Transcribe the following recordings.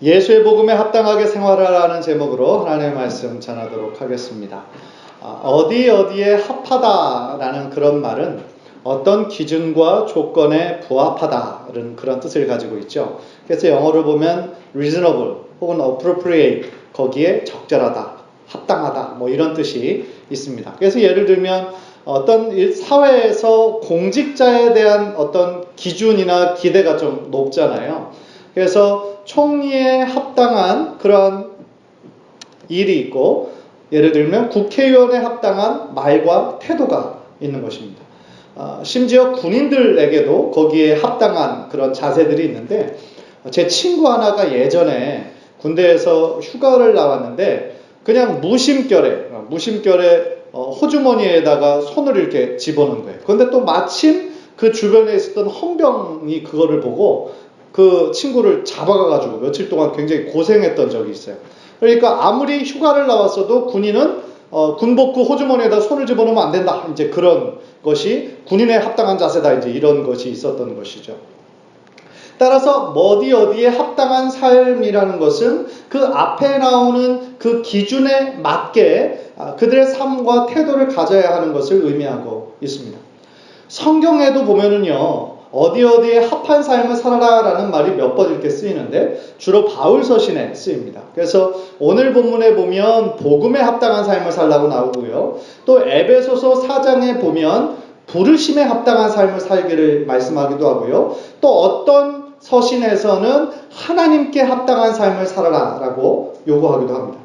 예수의 복음에 합당하게 생활하라는 제목으로 하나님의 말씀 전하도록 하겠습니다. 아, 어디 어디에 합하다라는 그런 말은 어떤 기준과 조건에 부합하다는 그런 뜻을 가지고 있죠. 그래서 영어로 보면 reasonable 혹은 appropriate 거기에 적절하다, 합당하다 뭐 이런 뜻이 있습니다. 그래서 예를 들면 어떤 사회에서 공직자에 대한 어떤 기준이나 기대가 좀 높잖아요. 그래서 총리에 합당한 그런 일이 있고 예를 들면 국회의원에 합당한 말과 태도가 있는 것입니다. 어, 심지어 군인들에게도 거기에 합당한 그런 자세들이 있는데 제 친구 하나가 예전에 군대에서 휴가를 나왔는데 그냥 무심결에 어, 무심결에 어, 호주머니에다가 손을 이렇게 집어넣은 거예요. 그런데 또 마침 그 주변에 있었던 헌병이 그거를 보고 그 친구를 잡아가가지고 며칠 동안 굉장히 고생했던 적이 있어요. 그러니까 아무리 휴가를 나왔어도 군인은 어, 군복구 호주머니에다 손을 집어넣으면 안 된다. 이제 그런 것이 군인의 합당한 자세다. 이제 이런 것이 있었던 것이죠. 따라서 어디 어디에 합당한 삶이라는 것은 그 앞에 나오는 그 기준에 맞게 아, 그들의 삶과 태도를 가져야 하는 것을 의미하고 있습니다. 성경에도 보면은요, 어디 어디에 합한 삶을 살아라라는 말이 몇 번 이렇게 쓰이는데 주로 바울 서신에 쓰입니다. 그래서 오늘 본문에 보면 복음에 합당한 삶을 살라고 나오고요. 또 에베소서 4장에 보면 부르심에 합당한 삶을 살기를 말씀하기도 하고요. 또 어떤 서신에서는 하나님께 합당한 삶을 살아라라고 요구하기도 합니다.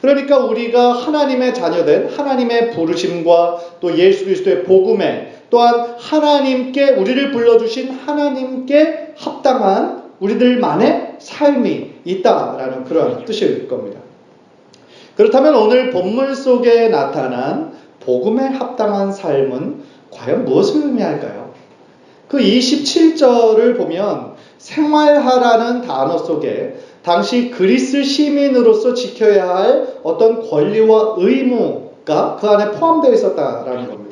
그러니까 우리가 하나님의 자녀된 하나님의 부르심과 또 예수 그리스도의 복음에 또한 하나님께 우리를 불러주신 하나님께 합당한 우리들만의 삶이 있다라는 그런 뜻일 겁니다. 그렇다면 오늘 본문 속에 나타난 복음에 합당한 삶은 과연 무엇을 의미할까요? 그 27절을 보면 생활하라는 단어 속에 당시 그리스 시민으로서 지켜야 할 어떤 권리와 의무가 그 안에 포함되어 있었다라는 겁니다.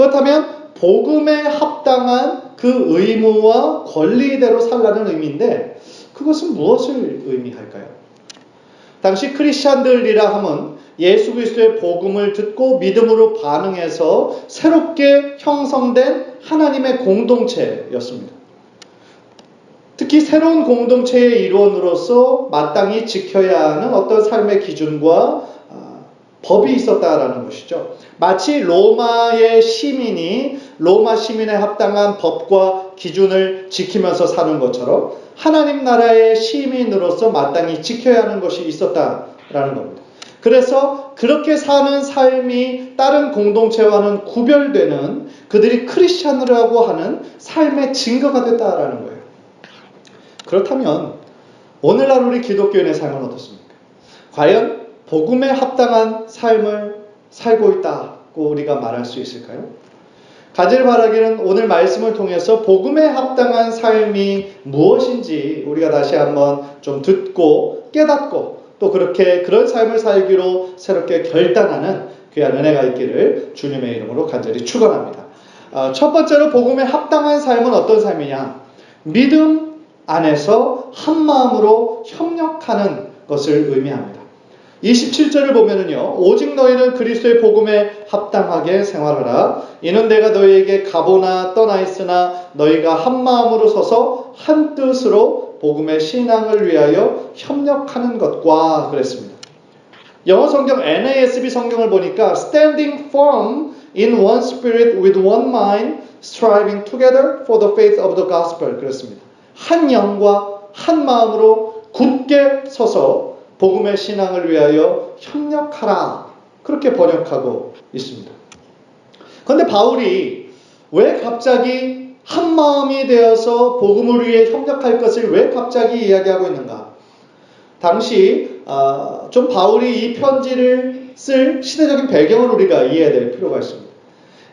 그렇다면 복음에 합당한 그 의무와 권리대로 살라는 의미인데 그것은 무엇을 의미할까요? 당시 크리스찬들이라 하면 예수 그리스도의 복음을 듣고 믿음으로 반응해서 새롭게 형성된 하나님의 공동체였습니다. 특히 새로운 공동체의 일원으로서 마땅히 지켜야 하는 어떤 삶의 기준과 아, 법이 있었다라는 것이죠. 마치 로마의 시민이 로마 시민에 합당한 법과 기준을 지키면서 사는 것처럼 하나님 나라의 시민으로서 마땅히 지켜야 하는 것이 있었다라는 겁니다. 그래서 그렇게 사는 삶이 다른 공동체와는 구별되는 그들이 크리스찬이라고 하는 삶의 증거가 됐다라는 거예요. 그렇다면 오늘날 우리 기독교인의 삶은 어떻습니까? 과연 복음에 합당한 삶을 살고 있다고 우리가 말할 수 있을까요? 가지를 바라기는 오늘 말씀을 통해서 복음에 합당한 삶이 무엇인지 우리가 다시 한번 좀 듣고 깨닫고 또 그렇게 그런 삶을 살기로 새롭게 결단하는 귀한 은혜가 있기를 주님의 이름으로 간절히 축원합니다. 어, 첫 번째로 복음에 합당한 삶은 어떤 삶이냐? 믿음 안에서 한 마음으로 협력하는 것을 의미합니다. 27절을 보면은요, 오직 너희는 그리스도의 복음에 합당하게 생활하라. 이는 내가 너희에게 가보나 떠나 있으나 너희가 한 마음으로 서서 한 뜻으로 복음의 신앙을 위하여 협력하는 것과 그랬습니다. 영어 성경 NASB 성경을 보니까 standing firm in one spirit with one mind striving together for the faith of the gospel 그랬습니다. 한 영과 한 마음으로 굳게 서서 복음의 신앙을 위하여 협력하라. 그렇게 번역하고 있습니다. 그런데 바울이 왜 갑자기 한 마음이 되어서 복음을 위해 협력할 것을 왜 갑자기 이야기하고 있는가? 당시 아, 좀 바울이 이 편지를 쓸 시대적인 배경을 우리가 이해해야 될 필요가 있습니다.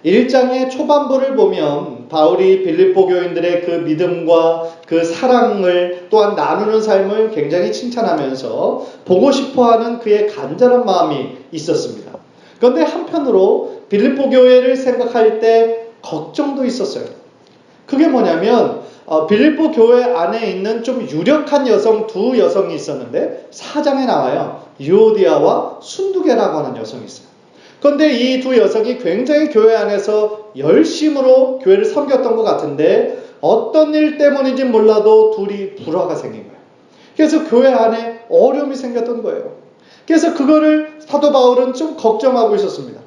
1장의 초반부를 보면 바울이 빌립보 교인들의 그 믿음과 그 사랑을 또한 나누는 삶을 굉장히 칭찬하면서 보고 싶어 하는 그의 간절한 마음이 있었습니다. 그런데 한편으로 빌립보 교회를 생각할 때 걱정도 있었어요. 그게 뭐냐면 어, 빌립보 교회 안에 있는 좀 유력한 여성 두 여성이 있었는데 사장에 나와요. 유오디아와 순두계라고 하는 여성이 있어요. 그런데 이 두 여성이 굉장히 교회 안에서 열심으로 교회를 섬겼던 것 같은데 어떤 일 때문인지 몰라도 둘이 불화가 생긴 거예요. 그래서 교회 안에 어려움이 생겼던 거예요. 그래서 그거를 사도 바울은 좀 걱정하고 있었습니다.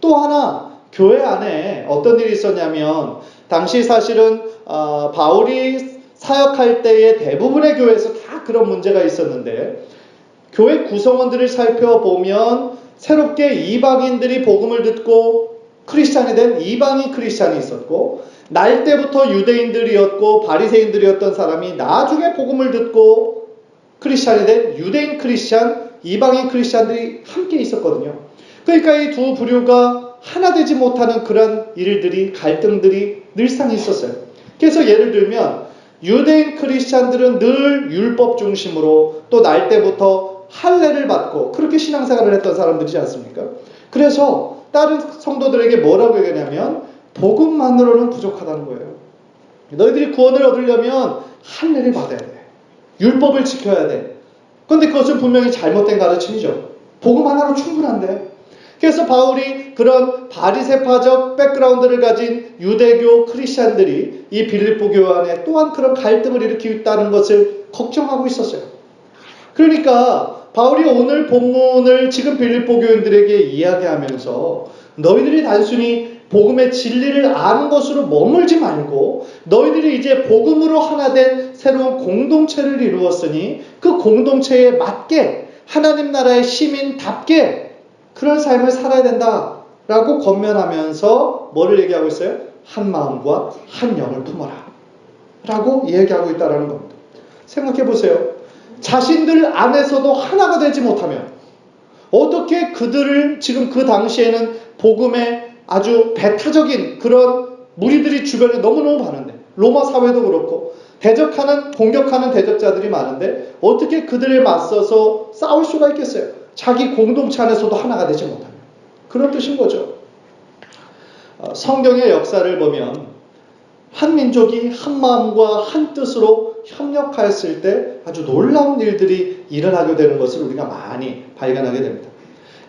또 하나 교회 안에 어떤 일이 있었냐면 당시 사실은 어, 바울이 사역할 때의 대부분의 교회에서 다 그런 문제가 있었는데 교회 구성원들을 살펴보면 새롭게 이방인들이 복음을 듣고 크리스찬이 된 이방인 크리스찬이 있었고 날 때부터 유대인들이었고 바리새인들이었던 사람이 나중에 복음을 듣고 크리스찬이 된 유대인 크리스찬, 이방인 크리스찬들이 함께 있었거든요. 그러니까 이 두 부류가 하나 되지 못하는 그런 일들이 갈등들이 늘상 있었어요. 그래서 예를 들면 유대인 크리스찬들은 늘 율법 중심으로 또 날 때부터 할례를 받고 그렇게 신앙생활을 했던 사람들이지 않습니까? 그래서 다른 성도들에게 뭐라고 얘기하냐면 복음만으로는 부족하다는 거예요. 너희들이 구원을 얻으려면 할례를 받아야 돼. 율법을 지켜야 돼. 그런데 그것은 분명히 잘못된 가르침이죠. 복음 하나로 충분한데. 그래서 바울이 그런 바리세파적 백그라운드를 가진 유대교 크리스찬들이 이 빌립보 교회 안에 또한 그런 갈등을 일으키고 있다는 것을 걱정하고 있었어요. 그러니까 바울이 오늘 본문을 지금 빌립보 교인들에게 이야기하면서 너희들이 단순히 복음의 진리를 아는 것으로 머물지 말고 너희들이 이제 복음으로 하나 된 새로운 공동체를 이루었으니 그 공동체에 맞게 하나님 나라의 시민답게 그런 삶을 살아야 된다 라고 권면하면서 뭐를 얘기하고 있어요? 한 마음과 한 영을 품어라. 라고 얘기하고 있다는 겁니다. 생각해 보세요. 자신들 안에서도 하나가 되지 못하면 어떻게 그들을 지금 그 당시에는 복음의 아주 배타적인 그런 무리들이 주변에 너무너무 많은데 로마 사회도 그렇고 대적하는 공격하는 대적자들이 많은데 어떻게 그들에 맞서서 싸울 수가 있겠어요? 자기 공동체 안에서도 하나가 되지 못하면 그런 뜻인 거죠. 어, 성경의 역사를 보면 한 민족이 한 마음과 한 뜻으로 협력하였을 때 아주 놀라운 일들이 일어나게 되는 것을 우리가 많이 발견하게 됩니다.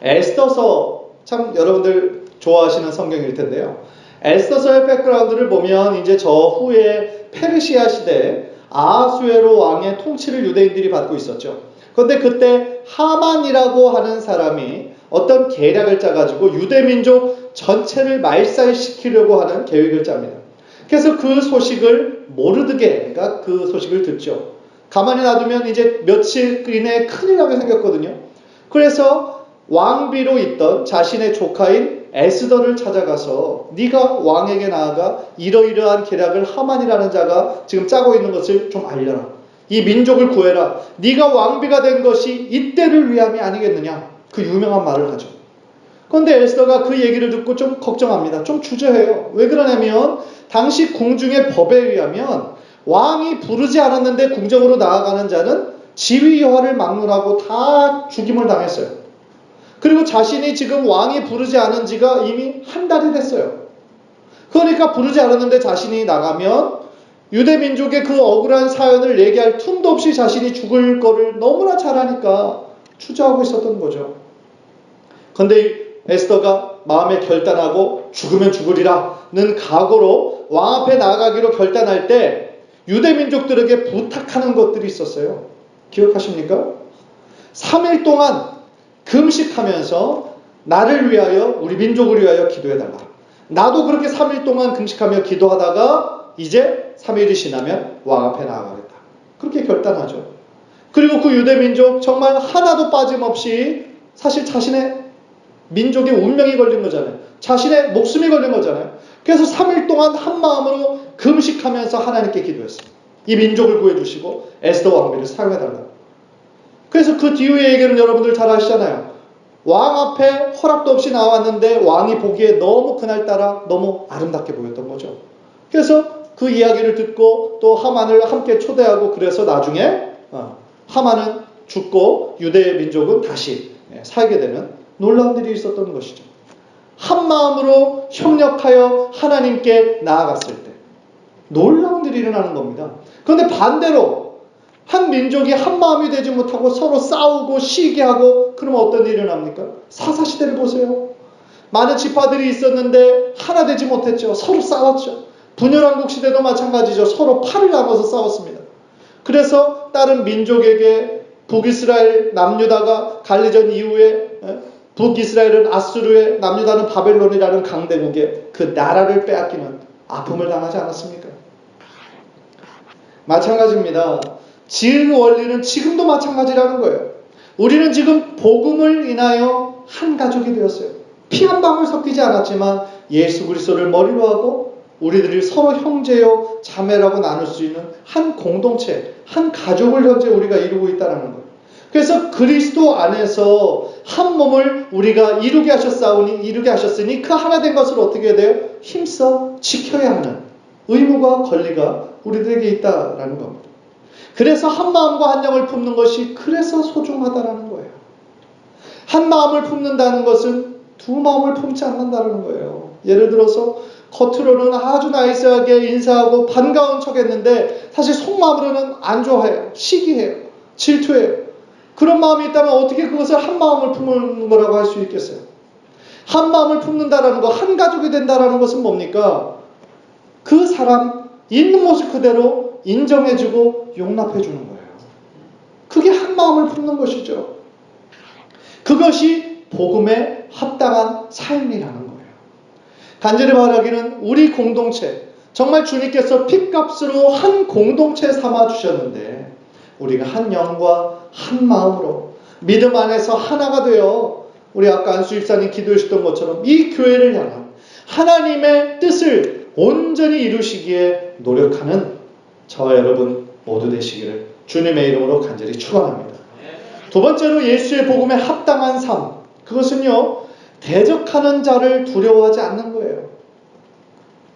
에스더서 참 여러분들 좋아하시는 성경일 텐데요. 에스더서의 백그라운드를 보면 이제 저 후에 페르시아 시대에 아수에로 왕의 통치를 유대인들이 받고 있었죠. 그런데 그때 하만이라고 하는 사람이 어떤 계략을 짜가지고 유대민족 전체를 말살시키려고 하는 계획을 짭니다. 그래서 그 소식을 모르드게가 그 소식을 듣죠. 가만히 놔두면 이제 며칠 이내에 큰일 나게 생겼거든요. 그래서 왕비로 있던 자신의 조카인 에스더를 찾아가서 네가 왕에게 나아가 이러이러한 계략을 하만이라는 자가 지금 짜고 있는 것을 좀 알려라. 이 민족을 구해라. 네가 왕비가 된 것이 이때를 위함이 아니겠느냐. 그 유명한 말을 하죠. 그런데 에스더가 그 얘기를 듣고 좀 걱정합니다. 좀 주저해요. 왜 그러냐면 당시 궁중의 법에 의하면 왕이 부르지 않았는데 궁정으로 나아가는 자는 지위 여하를 막론하고 다 죽임을 당했어요. 그리고 자신이 지금 왕이 부르지 않은 지가 이미 한 달이 됐어요. 그러니까 부르지 않았는데 자신이 나가면 유대 민족의 그 억울한 사연을 얘기할 틈도 없이 자신이 죽을 거를 너무나 잘하니까 추저하고 있었던 거죠. 그런데 에스더가 마음에 결단하고 죽으면 죽으리라는 각오로 왕 앞에 나아가기로 결단할 때 유대 민족들에게 부탁하는 것들이 있었어요. 기억하십니까? 3일 동안 금식하면서 나를 위하여 우리 민족을 위하여 기도해 달라. 나도 그렇게 3일 동안 금식하며 기도하다가 이제 3일이 지나면 왕 앞에 나아가겠다. 그렇게 결단하죠. 그리고 그 유대 민족 정말 하나도 빠짐없이 사실 자신의 민족의 운명이 걸린 거잖아요. 자신의 목숨이 걸린 거잖아요. 그래서 3일 동안 한 마음으로 금식하면서 하나님께 기도했어요. 이 민족을 구해주시고 에스더 왕비를 사용해달라. 그래서 그 뒤의 얘기는 여러분들 잘 아시잖아요. 왕 앞에 허락도 없이 나왔는데 왕이 보기에 너무 그날따라 너무 아름답게 보였던 거죠. 그래서 그 이야기를 듣고 또 하만을 함께 초대하고 그래서 나중에 어, 하만은 죽고 유대 민족은 다시 예, 살게 되는 놀라운 일이 있었던 것이죠. 한 마음으로 협력하여 하나님께 나아갔을 때 놀라운 일이 일어나는 겁니다. 그런데 반대로 한 민족이 한 마음이 되지 못하고 서로 싸우고 시기하고 그러면 어떤 일이 일어납니까? 사사시대를 보세요. 많은 지파들이 있었는데 하나 되지 못했죠. 서로 싸웠죠. 분열왕국 시대도 마찬가지죠. 서로 팔을 나눠서 싸웠습니다. 그래서 다른 민족에게 북이스라엘 남유다가 갈리전 이후에 북이스라엘은 아수르의 남유다는 바벨론이라는 강대국에 그 나라를 빼앗기는 아픔을 당하지 않았습니까? 마찬가지입니다. 지은 원리는 지금도 마찬가지라는 거예요. 우리는 지금 복음을 인하여 한 가족이 되었어요. 피 한 방울 섞이지 않았지만 예수 그리스도를 머리로 하고 우리들이 서로 형제요 자매라고 나눌 수 있는 한 공동체, 한 가족을 현재 우리가 이루고 있다는 거예요. 그래서 그리스도 안에서 한 몸을 우리가 이루게 하셨사오니 이루게 하셨으니 그 하나 된 것을 어떻게 해야 돼요? 힘써 지켜야 하는 의무가 권리가 우리들에게 있다라는 겁니다. 그래서 한 마음과 한 영을 품는 것이 그래서 소중하다라는 거예요. 한 마음을 품는다는 것은 두 마음을 품지 않는다는 거예요. 예를 들어서 겉으로는 아주 나이스하게 인사하고 반가운 척 했는데 사실 속마음으로는 안 좋아해요. 시기해요. 질투해요. 그런 마음이 있다면 어떻게 그것을 한 마음을 품는 거라고 할 수 있겠어요? 한 마음을 품는다라는 거, 한 가족이 된다라는 것은 뭡니까? 그 사람 있는 모습 그대로 인정해주고 용납해주는 거예요. 그게 한 마음을 품는 것이죠. 그것이 복음에 합당한 삶이라는 거예요. 간절히 바라기는 우리 공동체, 정말 주님께서 핏값으로 한 공동체 삼아 주셨는데, 우리가 한 영과 한 마음으로 믿음 안에서 하나가 되어 우리 아까 안수 일사님 기도해 주셨던 것처럼 이 교회를 향한 하나님의 뜻을 온전히 이루시기에 노력하는 저와 여러분 모두 되시기를 주님의 이름으로 간절히 축원합니다. 두 번째로 예수의 복음에 합당한 삶 그것은요 대적하는 자를 두려워하지 않는 거예요.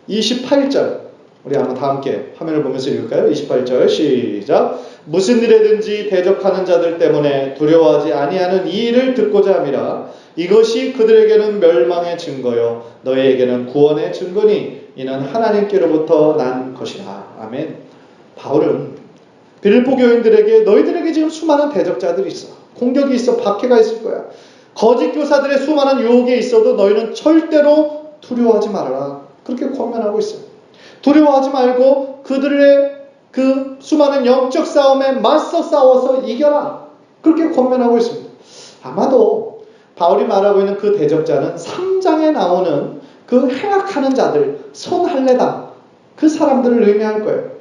28절 우리 한번 다 함께 화면을 보면서 읽을까요? 28절 시작. 무슨 일에든지 대적하는 자들 때문에 두려워하지 아니하는 이 일을 듣고자 함이라. 이것이 그들에게는 멸망의 증거요. 너희에게는 구원의 증거니 이는 하나님께로부터 난 것이라. 아멘. 바울은 빌립보 교인들에게 너희들에게 지금 수많은 대적자들이 있어. 공격이 있어. 박해가 있을 거야. 거짓 교사들의 수많은 유혹이 있어도 너희는 절대로 두려워하지 말아라. 그렇게 권면하고 있어요 두려워하지 말고 그들의 그 수많은 영적 싸움에 맞서 싸워서 이겨라. 그렇게 권면하고 있습니다. 아마도 바울이 말하고 있는 그 대적자는 3장에 나오는 그 행악하는 자들, 손할례당, 그 사람들을 의미할 거예요.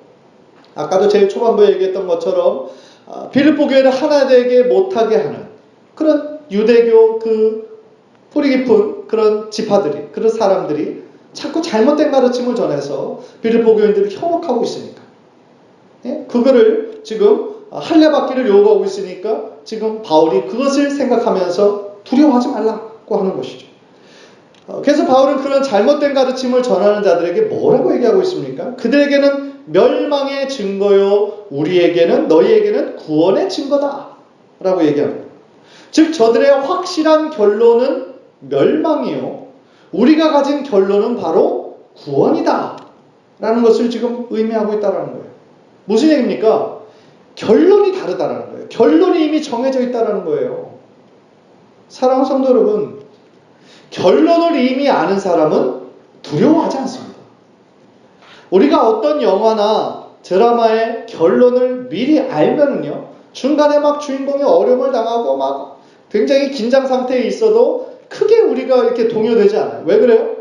아까도 제일 초반부에 얘기했던 것처럼 아, 빌립보 교회를 하나 되게 못하게 하는 그런 유대교 그 뿌리 깊은 그런 지파들이, 그런 사람들이 자꾸 잘못된 가르침을 전해서 빌립보 교인들을 현혹하고 있으니까. 예? 그거를 지금 할례받기를 요구하고 있으니까 지금 바울이 그것을 생각하면서 두려워하지 말라고 하는 것이죠. 어, 그래서 바울은 그런 잘못된 가르침을 전하는 자들에게 뭐라고 얘기하고 있습니까? 그들에게는 멸망의 증거요, 우리에게는 너희에게는 구원의 증거다. 라고 얘기합니다. 즉, 저들의 확실한 결론은 멸망이요. 우리가 가진 결론은 바로 구원이다. 라는 것을 지금 의미하고 있다는 거예요. 무슨 얘기입니까? 결론이 다르다라는 거예요. 결론이 이미 정해져 있다라는 거예요. 사랑하는 성도 여러분, 결론을 이미 아는 사람은 두려워하지 않습니다. 우리가 어떤 영화나 드라마의 결론을 미리 알면은요, 중간에 막 주인공이 어려움을 당하고 막 굉장히 긴장 상태에 있어도 크게 우리가 이렇게 동요되지 않아요. 왜 그래요?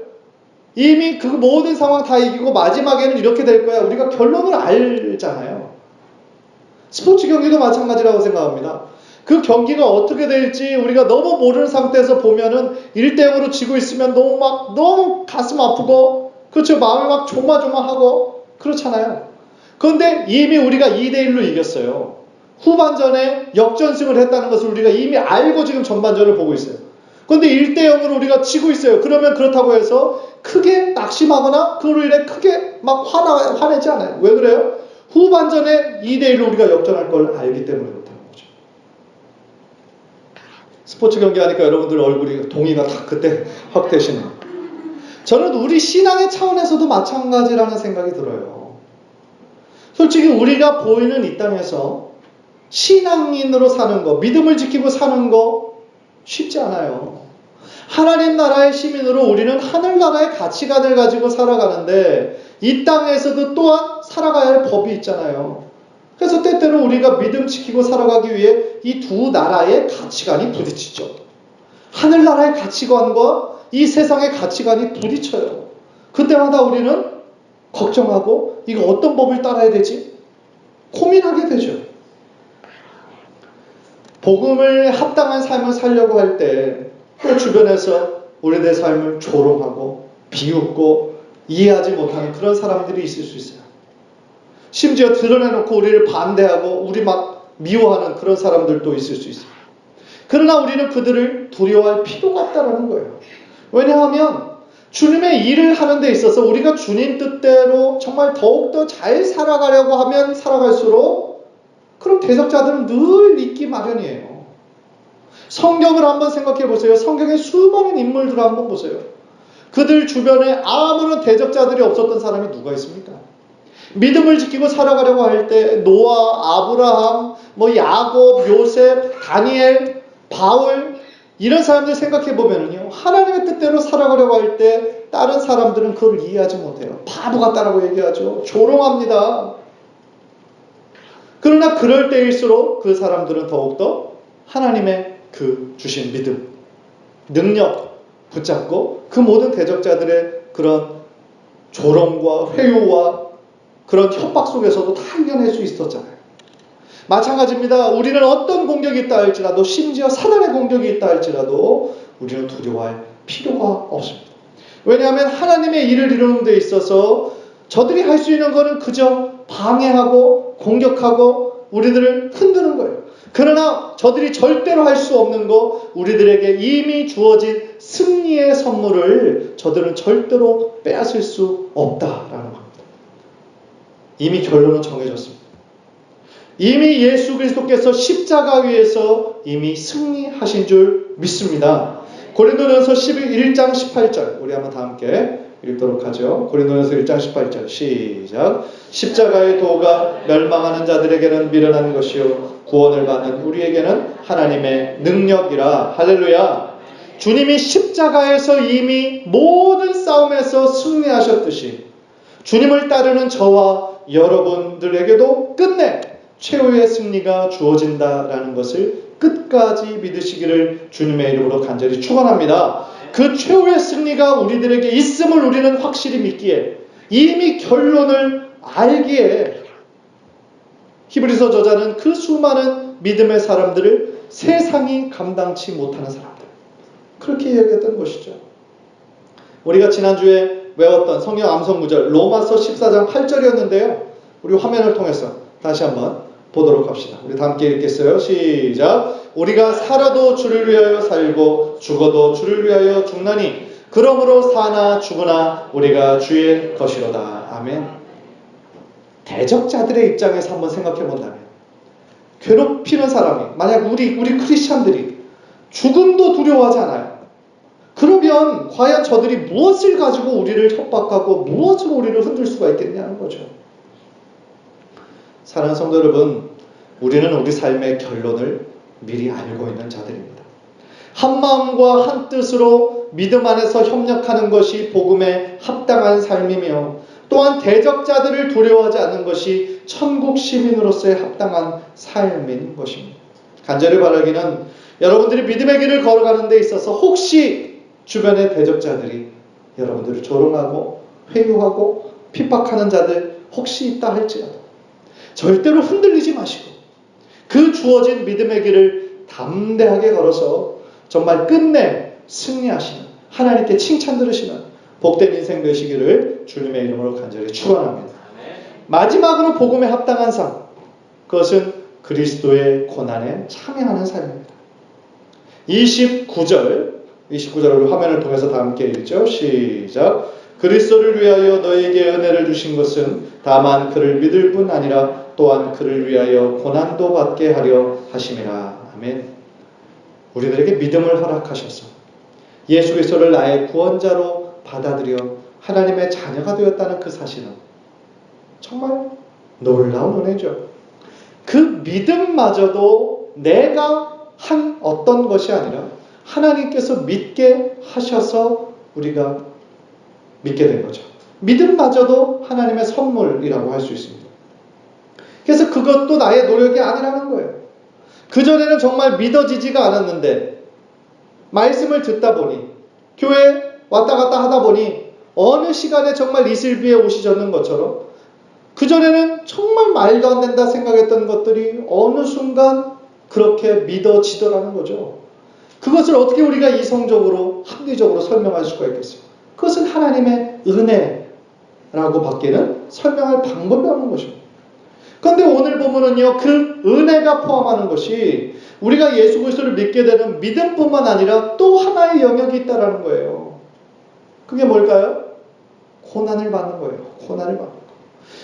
이미 그 모든 상황 다 이기고 마지막에는 이렇게 될 거야. 우리가 결론을 알잖아요. 스포츠 경기도 마찬가지라고 생각합니다. 그 경기가 어떻게 될지 우리가 너무 모르는 상태에서 보면은 1대0으로 지고 있으면 너무 막, 너무 가슴 아프고, 그렇죠. 마음이 막 조마조마하고, 그렇잖아요. 그런데 이미 우리가 2대1로 이겼어요. 후반전에 역전승을 했다는 것을 우리가 이미 알고 지금 전반전을 보고 있어요. 그런데 1대 0으로 우리가 치고 있어요. 그러면 그렇다고 해서 크게 낙심하거나 그로 인해 크게 막 화나, 화내지 않아요. 왜 그래요? 후반전에 2대 1로 우리가 역전할 걸 알기 때문에 그렇다는 거죠. 스포츠 경기 하니까 여러분들 얼굴이 동의가 다 그때 확 되시네요. 저는 우리 신앙의 차원에서도 마찬가지라는 생각이 들어요. 솔직히 우리가 보이는 이 땅에서 신앙인으로 사는 거, 믿음을 지키고 사는 거 쉽지 않아요. 하나님 나라의 시민으로 우리는 하늘나라의 가치관을 가지고 살아가는데 이 땅에서도 또한 살아가야 할 법이 있잖아요. 그래서 때때로 우리가 믿음 지키고 살아가기 위해 이 두 나라의 가치관이 부딪히죠. 하늘나라의 가치관과 이 세상의 가치관이 부딪혀요. 그때마다 우리는 걱정하고 이거 어떤 법을 따라야 되지? 고민하게 되죠. 복음을 합당한 삶을 살려고 할 때 또 주변에서 우리들의 삶을 조롱하고 비웃고 이해하지 못하는 그런 사람들이 있을 수 있어요. 심지어 드러내놓고 우리를 반대하고 우리 막 미워하는 그런 사람들도 있을 수 있어요. 그러나 우리는 그들을 두려워할 필요가 없다는 거예요. 왜냐하면 주님의 일을 하는 데 있어서 우리가 주님 뜻대로 정말 더욱더 잘 살아가려고 하면 살아갈수록 그런 대적자들은 늘 있기 마련이에요. 성경을 한번 생각해 보세요. 성경의 수많은 인물들을 한번 보세요. 그들 주변에 아무런 대적자들이 없었던 사람이 누가 있습니까? 믿음을 지키고 살아가려고 할 때 노아, 아브라함, 뭐 야곱, 요셉, 다니엘, 바울 이런 사람들 생각해 보면은요 하나님의 뜻대로 살아가려고 할 때 다른 사람들은 그걸 이해하지 못해요. 바보 같다라고 얘기하죠. 조롱합니다. 그러나 그럴 때일수록 그 사람들은 더욱더 하나님의 그 주신 믿음, 능력 붙잡고 그 모든 대적자들의 그런 조롱과 회유와 그런 협박 속에서도 다 이겨낼 수 있었잖아요. 마찬가지입니다. 우리는 어떤 공격이 있다 할지라도 심지어 사단의 공격이 있다 할지라도 우리는 두려워할 필요가 없습니다. 왜냐하면 하나님의 일을 이루는 데 있어서 저들이 할 수 있는 것은 그저 방해하고 공격하고 우리들을 흔드는 거예요. 그러나 저들이 절대로 할 수 없는 거 우리들에게 이미 주어진 승리의 선물을 저들은 절대로 빼앗을 수 없다라는 겁니다. 이미 결론은 정해졌습니다. 이미 예수 그리스도께서 십자가 위에서 이미 승리하신 줄 믿습니다. 고린도전서 11장 18절 우리 한번 다 함께 읽도록 하죠. 고린도전서 1장 18절 시작. 십자가의 도가 멸망하는 자들에게는 미련한 것이요 구원을 받는 우리에게는 하나님의 능력이라 할렐루야. 주님이 십자가에서 이미 모든 싸움에서 승리하셨듯이 주님을 따르는 저와 여러분들에게도 끝내 최후의 승리가 주어진다라는 것을 끝까지 믿으시기를 주님의 이름으로 간절히 축원합니다. 그 최후의 승리가 우리들에게 있음을 우리는 확실히 믿기에 이미 결론을 알기에 히브리서 저자는 그 수많은 믿음의 사람들을 세상이 감당치 못하는 사람들 그렇게 이야기했던 것이죠. 우리가 지난주에 외웠던 성경 암송 구절 로마서 14장 8절이었는데요. 우리 화면을 통해서 다시 한번 보도록 합시다. 우리 다 함께 읽겠어요. 시작. 우리가 살아도 주를 위하여 살고 죽어도 주를 위하여 죽나니 그러므로 사나 죽으나 우리가 주의 것이로다. 아멘. 대적자들의 입장에서 한번 생각해 본다면 괴롭히는 사람이 만약 우리 우리 크리스천들이 죽음도 두려워하지 않아요. 그러면 과연 저들이 무엇을 가지고 우리를 협박하고 무엇으로 우리를 흔들 수가 있겠냐는 거죠. 사랑하는 성도 여러분, 우리는 우리 삶의 결론을 미리 알고 있는 자들입니다. 한 마음과 한 뜻으로 믿음 안에서 협력하는 것이 복음에 합당한 삶이며 또한 대적자들을 두려워하지 않는 것이 천국 시민으로서의 합당한 삶인 것입니다. 간절히 바라기는 여러분들이 믿음의 길을 걸어가는 데 있어서 혹시 주변의 대적자들이 여러분들을 조롱하고 회유하고 핍박하는 자들 혹시 있다 할지라도 절대로 흔들리지 마시고 그 주어진 믿음의 길을 담대하게 걸어서 정말 끝내 승리하시는 하나님께 칭찬 들으시는 복된 인생 되시기를 주님의 이름으로 간절히 축원합니다. 마지막으로 복음에 합당한 삶 그것은 그리스도의 고난에 참여하는 삶입니다. 29절 29절을 화면을 통해서 다 함께 읽죠. 시작. 그리스도를 위하여 너에게 은혜를 주신 것은 다만 그를 믿을 뿐 아니라 또한 그를 위하여 고난도 받게 하려 하심이라. 아멘. 우리들에게 믿음을 허락하셔서 예수 그리스도를 나의 구원자로 받아들여 하나님의 자녀가 되었다는 그 사실은 정말 놀라운 은혜죠. 그 믿음마저도 내가 한 어떤 것이 아니라 하나님께서 믿게 하셔서 우리가 믿게 된 거죠. 믿음마저도 하나님의 선물이라고 할 수 있습니다. 그래서 그것도 나의 노력이 아니라는 거예요. 그전에는 정말 믿어지지가 않았는데, 말씀을 듣다 보니, 교회 왔다 갔다 하다 보니, 어느 시간에 정말 이슬비에 젖는 것처럼, 그전에는 정말 말도 안 된다 생각했던 것들이 어느 순간 그렇게 믿어지더라는 거죠. 그것을 어떻게 우리가 이성적으로, 합리적으로 설명할 수가 있겠어요? 그것은 하나님의 은혜라고 밖에는 설명할 방법이 없는 것입니다. 그런데 오늘 보면은요, 그 은혜가 포함하는 것이 우리가 예수 그리스도를 믿게 되는 믿음뿐만 아니라 또 하나의 영역이 있다라는 거예요. 그게 뭘까요? 고난을 받는 거예요. 고난을 받는 거.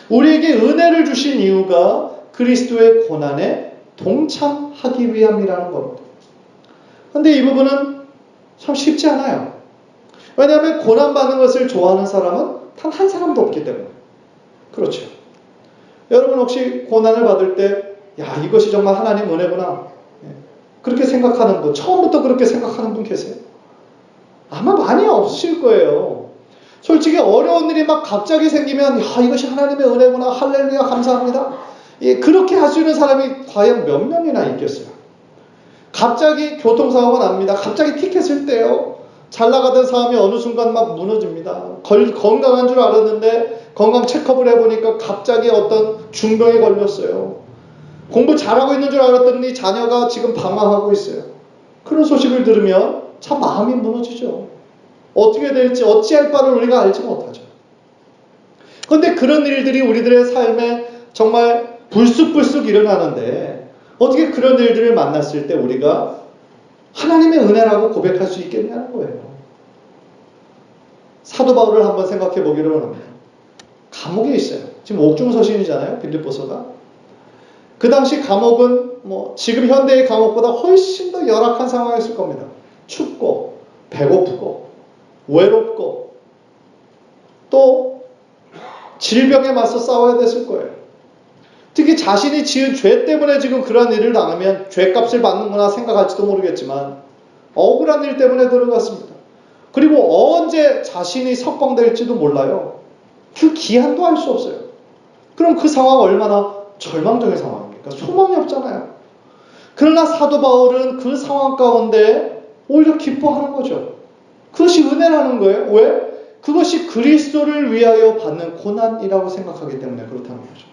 우리에게 은혜를 주신 이유가 그리스도의 고난에 동참하기 위함이라는 겁니다. 그런데 이 부분은 참 쉽지 않아요. 왜냐하면 고난받는 것을 좋아하는 사람은 단 한 사람도 없기 때문에. 그렇죠. 여러분 혹시 고난을 받을 때, 야, 이것이 정말 하나님 은혜구나. 예. 그렇게 생각하는 분, 처음부터 그렇게 생각하는 분 계세요? 아마 많이 없으실 거예요. 솔직히 어려운 일이 막 갑자기 생기면, 야, 이것이 하나님의 은혜구나. 할렐루야, 감사합니다. 예, 그렇게 할 수 있는 사람이 과연 몇 명이나 있겠어요? 갑자기 교통사고가 납니다. 갑자기 티켓을 떼요. 잘 나가던 사람이 어느 순간 막 무너집니다. 걸, 건강한 줄 알았는데 건강 체크업을 해보니까 갑자기 어떤 중병에 걸렸어요. 공부 잘하고 있는 줄 알았더니 자녀가 지금 방황하고 있어요. 그런 소식을 들으면 참 마음이 무너지죠. 어떻게 될지 어찌할 바를 우리가 알지 못하죠. 그런데 그런 일들이 우리들의 삶에 정말 불쑥불쑥 일어나는데 어떻게 그런 일들을 만났을 때 우리가 하나님의 은혜라고 고백할 수 있겠냐는 거예요. 사도 바울을 한번 생각해 보기로 합니다. 감옥에 있어요. 지금 옥중서신이잖아요. 빌립보서가. 그 당시 감옥은 뭐 지금 현대의 감옥보다 훨씬 더 열악한 상황이었을 겁니다. 춥고 배고프고 외롭고 또 질병에 맞서 싸워야 됐을 거예요. 특히 자신이 지은 죄 때문에 지금 그런 일을 당하면 죄값을 받는구나 생각할지도 모르겠지만 억울한 일 때문에 들어갔습니다. 그리고 언제 자신이 석방될지도 몰라요. 그 기한도 알 수 없어요. 그럼 그 상황 얼마나 절망적인 상황입니까? 소망이 없잖아요. 그러나 사도 바울은 그 상황 가운데 오히려 기뻐하는 거죠. 그것이 은혜라는 거예요. 왜? 그것이 그리스도를 위하여 받는 고난이라고 생각하기 때문에 그렇다는 거죠.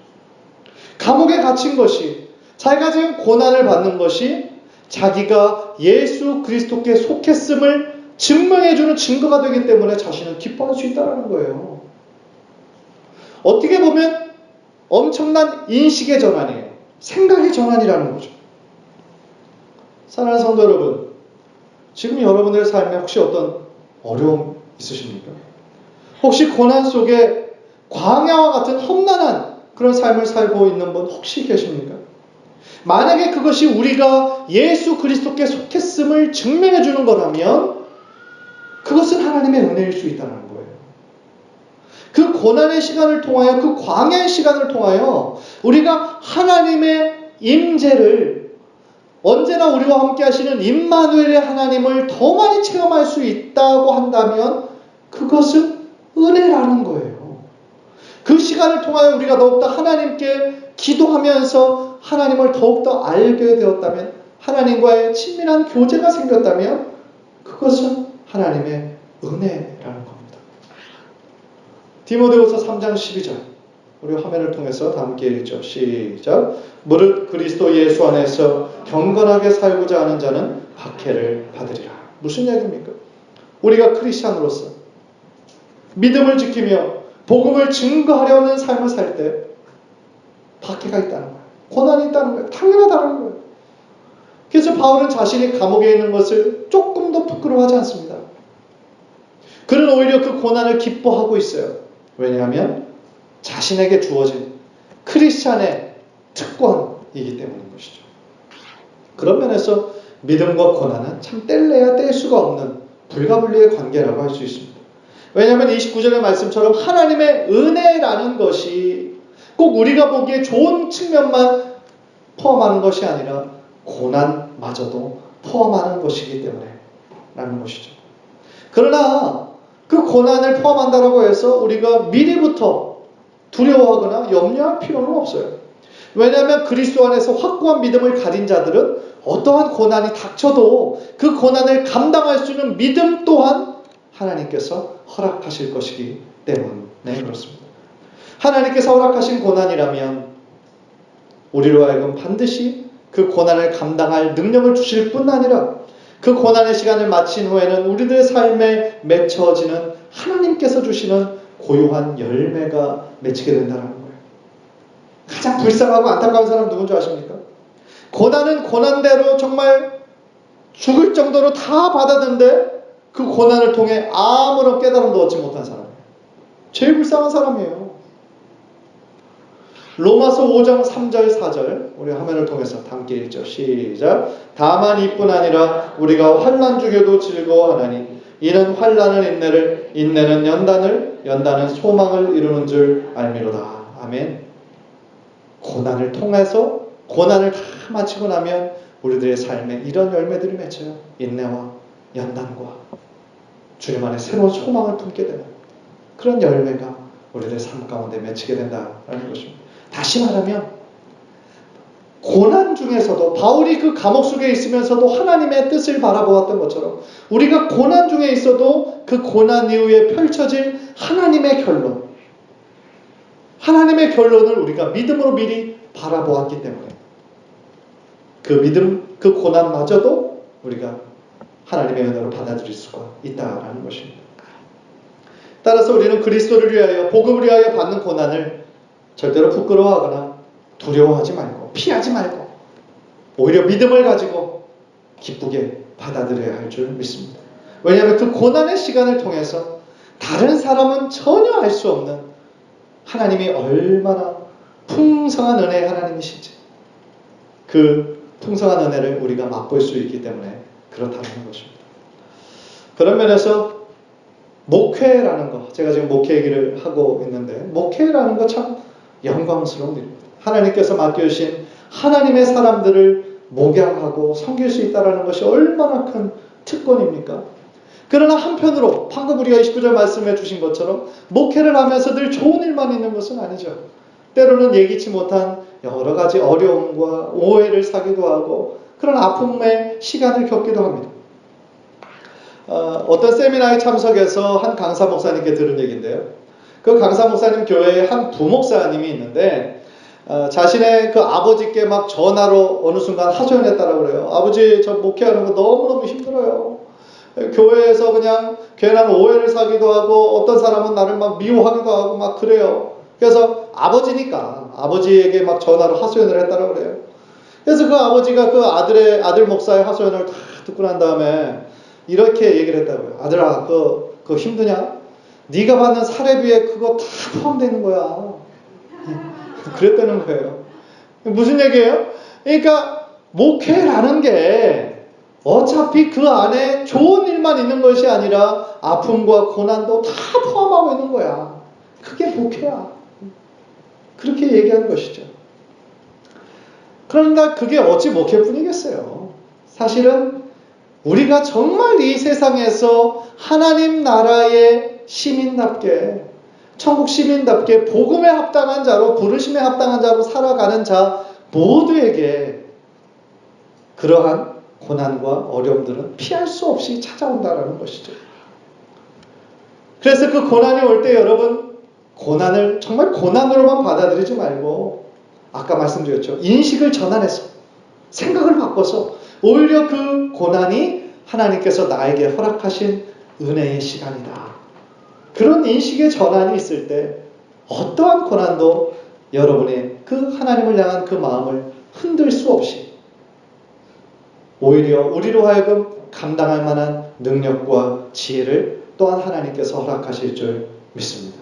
감옥에 갇힌 것이 자기가 지금 고난을 받는 것이 자기가 예수 그리스도께 속했음을 증명해주는 증거가 되기 때문에 자신은 기뻐할 수 있다는 거예요. 어떻게 보면 엄청난 인식의 전환이에요. 생각의 전환이라는 거죠. 사랑하는 성도 여러분, 지금 여러분들의 삶에 혹시 어떤 어려움 있으십니까? 혹시 고난 속에 광야와 같은 험난한 그런 삶을 살고 있는 분 혹시 계십니까? 만약에 그것이 우리가 예수 그리스도께 속했음을 증명해 주는 거라면 그것은 하나님의 은혜일 수 있다는 거예요. 그 고난의 시간을 통하여 그 광야의 시간을 통하여 우리가 하나님의 임재를 언제나 우리와 함께 하시는 임마누엘의 하나님을 더 많이 체험할 수 있다고 한다면 그것은 은혜라는 거예요. 그 시간을 통하여 우리가 더욱더 하나님께 기도하면서 하나님을 더욱더 알게 되었다면 하나님과의 친밀한 교제가 생겼다면 그것은 하나님의 은혜라는. 디모데후서 3장 12절 우리 화면을 통해서 다 함께 읽죠. 시작. 무릇 그리스도 예수 안에서 경건하게 살고자 하는 자는 박해를 받으리라. 무슨 이야기입니까? 우리가 크리스천으로서 믿음을 지키며 복음을 증거하려는 삶을 살 때 박해가 있다는 거예요. 고난이 있다는 거예요. 당연하다는 거예요. 그래서 바울은 자신이 감옥에 있는 것을 조금도 부끄러워하지 않습니다. 그는 오히려 그 고난을 기뻐하고 있어요. 왜냐하면 자신에게 주어진 크리스찬의 특권이기 때문인 것이죠. 그런 면에서 믿음과 고난은 참 뗄래야 뗄 수가 없는 불가분리의 관계라고 할 수 있습니다. 왜냐하면 29절의 말씀처럼 하나님의 은혜라는 것이 꼭 우리가 보기에 좋은 측면만 포함하는 것이 아니라 고난마저도 포함하는 것이기 때문에 라는 것이죠. 그러나 그 고난을 포함한다라고 해서 우리가 미리부터 두려워하거나 염려할 필요는 없어요. 왜냐하면 그리스도 안에서 확고한 믿음을 가진 자들은 어떠한 고난이 닥쳐도 그 고난을 감당할 수 있는 믿음 또한 하나님께서 허락하실 것이기 때문에 그렇습니다. 하나님께서 허락하신 고난이라면 우리로 하여금 반드시 그 고난을 감당할 능력을 주실 뿐 아니라 그 고난의 시간을 마친 후에는 우리들의 삶에 맺혀지는 하나님께서 주시는 고요한 열매가 맺히게 된다는 거예요. 가장 불쌍하고 안타까운 사람 누군지 아십니까? 고난은 고난대로 정말 죽을 정도로 다 받았는데 그 고난을 통해 아무런 깨달음도 얻지 못한 사람이에요. 제일 불쌍한 사람이에요. 로마서 5장 3절 4절 우리 화면을 통해서 함께 읽죠. 시작. 다만 이뿐 아니라 우리가 환난 중에도 즐거워하나니 이는 환난은 인내를 인내는 연단을 연단은 소망을 이루는 줄 알미로다. 아멘. 고난을 통해서 고난을 다 마치고 나면 우리들의 삶에 이런 열매들이 맺혀요. 인내와 연단과 주님 안에 새로운 소망을 품게 되는 그런 열매가 우리들의 삶 가운데 맺히게 된다라는 것입니다. 다시 말하면 고난 중에서도 바울이 그 감옥 속에 있으면서도 하나님의 뜻을 바라보았던 것처럼 우리가 고난 중에 있어도 그 고난 이후에 펼쳐질 하나님의 결론 하나님의 결론을 우리가 믿음으로 미리 바라보았기 때문에 그 믿음, 그 고난마저도 우리가 하나님의 은혜로 받아들일 수가 있다라는 것입니다. 따라서 우리는 그리스도를 위하여 복음을 위하여 받는 고난을 절대로 부끄러워하거나 두려워하지 말고 피하지 말고 오히려 믿음을 가지고 기쁘게 받아들여야 할 줄 믿습니다. 왜냐하면 그 고난의 시간을 통해서 다른 사람은 전혀 알 수 없는 하나님이 얼마나 풍성한 은혜의 하나님이신지 그 풍성한 은혜를 우리가 맛볼 수 있기 때문에 그렇다는 것입니다. 그런 면에서 목회라는 거, 제가 지금 목회 얘기를 하고 있는데, 목회라는 거 참 영광스러운 일입니다. 하나님께서 맡겨주신 하나님의 사람들을 목양하고 섬길 수 있다는 것이 얼마나 큰 특권입니까? 그러나 한편으로 방금 우리가 29절 말씀해 주신 것처럼 목회를 하면서 늘 좋은 일만 있는 것은 아니죠. 때로는 예기치 못한 여러 가지 어려움과 오해를 사기도 하고 그런 아픔의 시간을 겪기도 합니다. 어, 떤 세미나에 참석해서 한 강사 목사님께 들은 얘기인데요. 그 강사 목사님 교회에 한 부목사님이 있는데 어, 자신의 그 아버지께 막 전화로 어느 순간 하소연했다라고 그래요. 아버지 저 목회하는 거 너무너무 힘들어요. 교회에서 그냥 괜한 오해를 사기도 하고 어떤 사람은 나를 막 미워하기도 하고 막 그래요. 그래서 아버지니까 아버지에게 막 전화로 하소연을 했다고 그래요. 그래서 그 아버지가 그 아들의 아들 목사의 하소연을 다 듣고 난 다음에 이렇게 얘기를 했다고요. 아들아, 그, 그 힘드냐? 네가 받는 사례비에 그거 다 포함되는 거야. 그랬다는 거예요. 무슨 얘기예요? 그러니까 목회라는 게 어차피 그 안에 좋은 일만 있는 것이 아니라 아픔과 고난도 다 포함하고 있는 거야. 그게 목회야. 그렇게 얘기하는 것이죠. 그러니까 그게 어찌 목회뿐이겠어요. 사실은 우리가 정말 이 세상에서 하나님 나라의 시민답게 천국 시민답게 복음에 합당한 자로 부르심에 합당한 자로 살아가는 자 모두에게 그러한 고난과 어려움들은 피할 수 없이 찾아온다라는 것이죠. 그래서 그 고난이 올 때 여러분 고난을 정말 고난으로만 받아들이지 말고 아까 말씀드렸죠. 인식을 전환해서 생각을 바꿔서 오히려 그 고난이 하나님께서 나에게 허락하신 은혜의 시간이다. 그런 인식의 전환이 있을 때 어떠한 고난도 여러분의 그 하나님을 향한 그 마음을 흔들 수 없이 오히려 우리로 하여금 감당할 만한 능력과 지혜를 또한 하나님께서 허락하실 줄 믿습니다.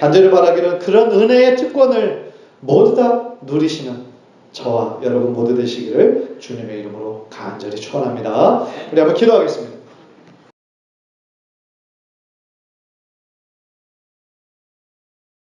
간절히 바라기는 그런 은혜의 특권을 모두 다 누리시는 저와 여러분 모두 되시기를 주님의 이름으로 간절히 축원합니다. 우리 한번 기도하겠습니다.